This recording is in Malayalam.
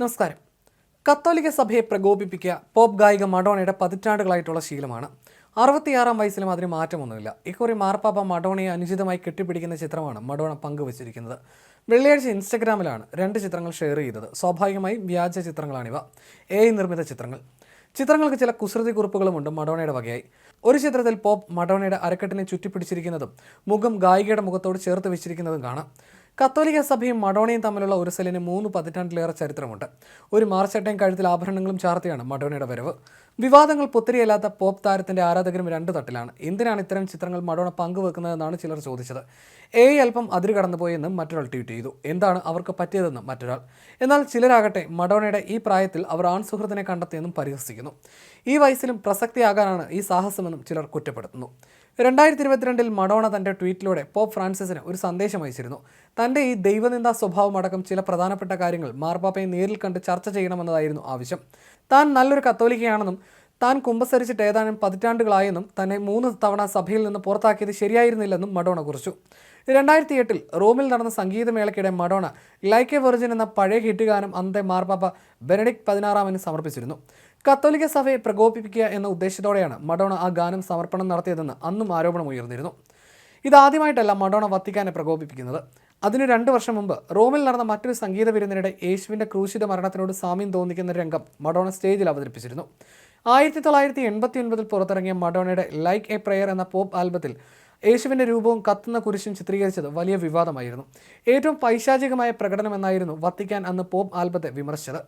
നമസ്കാരം. കത്തോലിക്ക സഭയെ പ്രകോപിപ്പിക്കുക പോപ്പ് ഗായിക മഡോണയുടെ പതിറ്റാണ്ടുകളായിട്ടുള്ള ശീലമാണ്. അറുപത്തിയാറാം വയസ്സിലും അതിന് മാറ്റമൊന്നുമില്ല. ഇക്കുറി മാർപ്പാപ്പ മഡോണയെ അനുചിതമായി കെട്ടിപ്പിടിക്കുന്ന ചിത്രമാണ് മഡോണ പങ്കുവച്ചിരിക്കുന്നത്. വെള്ളിയാഴ്ച ഇൻസ്റ്റഗ്രാമിലാണ് രണ്ട് ചിത്രങ്ങൾ ഷെയർ ചെയ്തത്. സ്വാഭാവികമായി വ്യാജ ചിത്രങ്ങളാണിവ. എ നിർമ്മിത ചിത്രങ്ങൾ. ചിത്രങ്ങൾക്ക് ചില കുസൃതി കുറിപ്പുകളുമുണ്ട് മഡോണയുടെ വകയായി. ഒരു ചിത്രത്തിൽ പോപ്പ് മഡോണയുടെ അരക്കെട്ടിനെ ചുറ്റിപ്പിടിച്ചിരിക്കുന്നതും മുഖം ഗായികയുടെ മുഖത്തോട് ചേർത്ത് വെച്ചിരിക്കുന്നതും കാണാം. കത്തോലിക്ക സഭയും മഡോണയും തമ്മിലുള്ള ഒരു സെല്ലിന് മൂന്ന് പതിറ്റാണ്ടിലേറെ ചരിത്രമുണ്ട്. ഒരു മാർച്ചട്ടയും കഴുത്തിൽ ആഭരണങ്ങളും ചാർത്തിയാണ് മഡോണയുടെ വരവ്. വിവാദങ്ങൾ പൊത്തിരിയല്ലാത്ത പോപ്പ് താരത്തിന്റെ ആരാധകരും രണ്ട് തട്ടിലാണ്. എന്തിനാണ് ഇത്തരം ചിത്രങ്ങൾ മഡോണ പങ്കുവെക്കുന്നതെന്നാണ് ചിലർ ചോദിച്ചത്. എ അല്പം അതിര് കടന്നുപോയെന്നും മറ്റൊരാൾ ട്വീറ്റ് ചെയ്തു. എന്താണ് അവർക്ക് പറ്റിയതെന്നും മറ്റൊരാൾ. എന്നാൽ ചിലരാകട്ടെ മഡോണയുടെ ഈ പ്രായത്തിൽ അവർ ആൺ സുഹൃത്തിനെ കണ്ടെത്തിയെന്നും പരിഹസിക്കുന്നു. ഈ വയസ്സിലും പ്രസക്തിയാകാനാണ് ഈ സാഹസമെന്നും ചിലർ കുറ്റപ്പെടുത്തുന്നു. രണ്ടായിരത്തി ഇരുപത്തിരണ്ടിൽ മഡോണ തന്റെ ട്വീറ്റിലൂടെ പോപ്പ് ഫ്രാൻസിസിന് ഒരു സന്ദേശം അയച്ചിരുന്നു. തന്റെ ഈ ദൈവനിന്ദാ സ്വഭാവം അടക്കം ചില പ്രധാനപ്പെട്ട കാര്യങ്ങൾ മാർപ്പാപ്പയെ നേരിൽ കണ്ട് ചർച്ച ചെയ്യണമെന്നതായിരുന്നു ആവശ്യം. താൻ നല്ലൊരു കത്തോലിക്കയാണെന്നും താൻ കുമ്പസരിച്ചിട്ട് ഏതാനും പതിറ്റാണ്ടുകളായെന്നും തന്നെ മൂന്ന് തവണ സഭയിൽ നിന്ന് പുറത്താക്കിയത് ശരിയായിരുന്നില്ലെന്നും മഡോണ കുറിച്ചു. രണ്ടായിരത്തി എട്ടിൽ റോമിൽ നടന്ന സംഗീതമേളയ്ക്കിടെ മഡോണ ലൈക്ക് വെർജിൻ എന്ന പഴയ ഹിറ്റ് അന്നത്തെ മാർപ്പാപ്പ ബെനഡിക് പതിനാറാമന് സമർപ്പിച്ചിരുന്നു. കത്തോലിക്ക സഭയെ പ്രകോപിപ്പിക്കുക എന്ന ഉദ്ദേശത്തോടെയാണ് മഡോണ ആ ഗാനം സമർപ്പണം നടത്തിയതെന്ന് അന്നും ആരോപണം ഉയർന്നിരുന്നു. ഇതാദ്യമായിട്ടല്ല മഡോണ വത്തിക്കാനെ പ്രകോപിപ്പിക്കുന്നത്. അതിന് രണ്ട് വർഷം മുമ്പ് റോമിൽ നടന്ന മറ്റൊരു സംഗീത വിരുന്നിനിടെ യേശുവിന്റെ ക്രൂശിത മരണത്തിനോട് സാമ്യം തോന്നിക്കുന്ന രംഗം മഡോണ സ്റ്റേജിൽ അവതരിപ്പിച്ചിരുന്നു. ആയിരത്തി തൊള്ളായിരത്തി എൺപത്തി ഒൻപതിൽ പുറത്തിറങ്ങിയ മഡോണയുടെ ലൈക്ക് എ പ്രയർ എന്ന പോപ്പ് ആൽബത്തിൽ യേശുവിന്റെ രൂപവും കത്തുന്ന കുരിശും ചിത്രീകരിച്ചത് വലിയ വിവാദമായിരുന്നു. ഏറ്റവും പൈശാചികമായ പ്രകടനമെന്നായിരുന്നു വത്തിക്കാൻ അന്ന് പോപ്പ് ആൽബത്തെ വിമർശിച്ചത്.